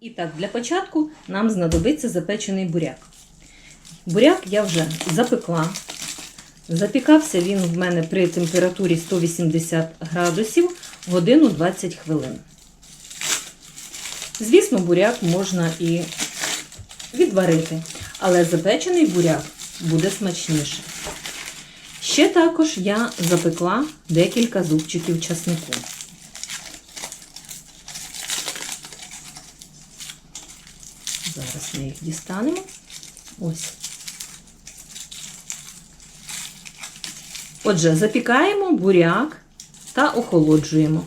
І так, для початку нам знадобиться запечений буряк. Буряк я вже запекла. Запікався він в мене при температурі 180 градусів годину 20 хвилин. Звісно, буряк можна і відварити, але запечений буряк буде смачніше. Ще також я запекла декілька зубчиків часнику. Зараз ми їх дістанемо. Ось. Отже, запікаємо буряк та охолоджуємо.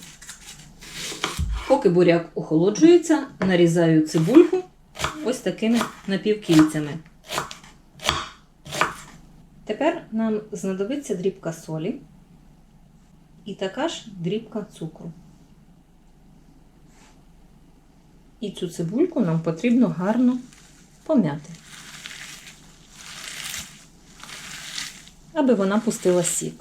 Поки буряк охолоджується, нарізаю цибульку ось такими напівкільцями. Тепер нам знадобиться дрібка солі і така ж дрібка цукру. І цю цибульку нам потрібно гарно пом'яти, аби вона пустила сік.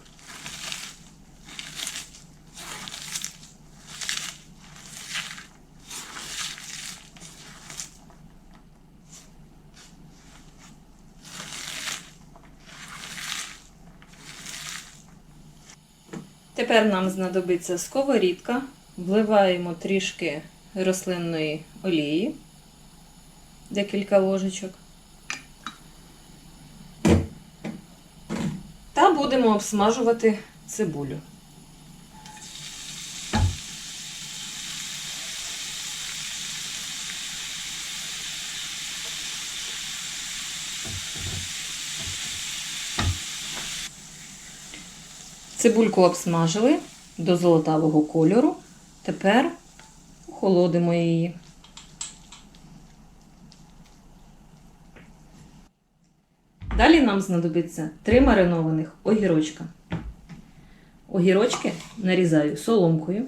Тепер нам знадобиться сковорідка, вливаємо трішки рослинної олії, декілька ложечок. Та будемо обсмажувати цибулю. Цибульку обсмажили до золотавого кольору. Тепер охолодимо її. Далі нам знадобиться три маринованих огірочка. Огірочки нарізаю соломкою.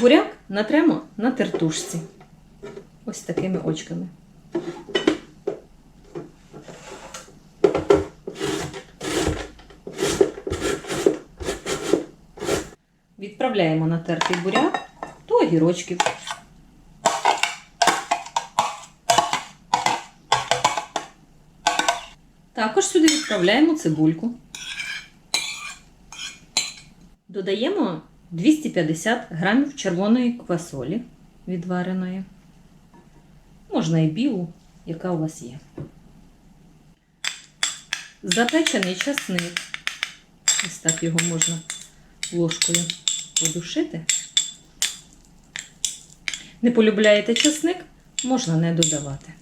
Буряк натремо на тертушці. Ось такими очками. Відправляємо натертий буряк до огірочків. Також сюди відправляємо цибульку. Додаємо 250 грамів червоної квасолі відвареної. Можна і білу, яка у вас є. Запечений часник. Ось так його можна ложкою подушити. Не полюбляєте часник, можна не додавати.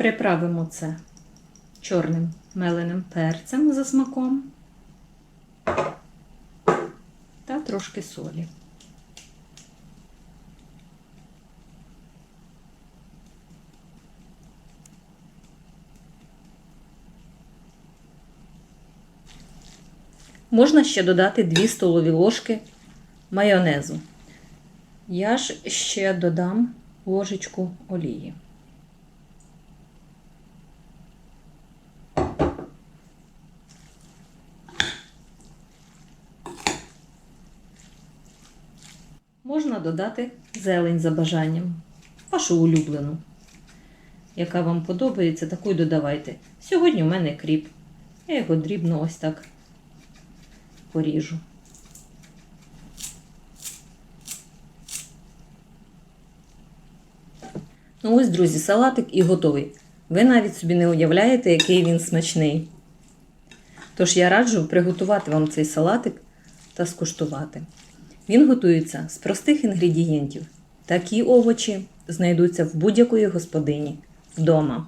Приправимо це чорним меленим перцем за смаком та трошки солі. Можна ще додати 2 столові ложки майонезу. Я ж ще додам ложечку олії. Можна додати зелень за бажанням, вашу улюблену. Яка вам подобається, таку й додавайте. Сьогодні в мене кріп. Я його дрібно ось так поріжу. Ну ось, друзі, салатик і готовий. Ви навіть собі не уявляєте, який він смачний. Тож я раджу приготувати вам цей салатик та скуштувати. Він готується з простих інгредієнтів. Такі овочі знайдуться в будь-якої господині. вдома.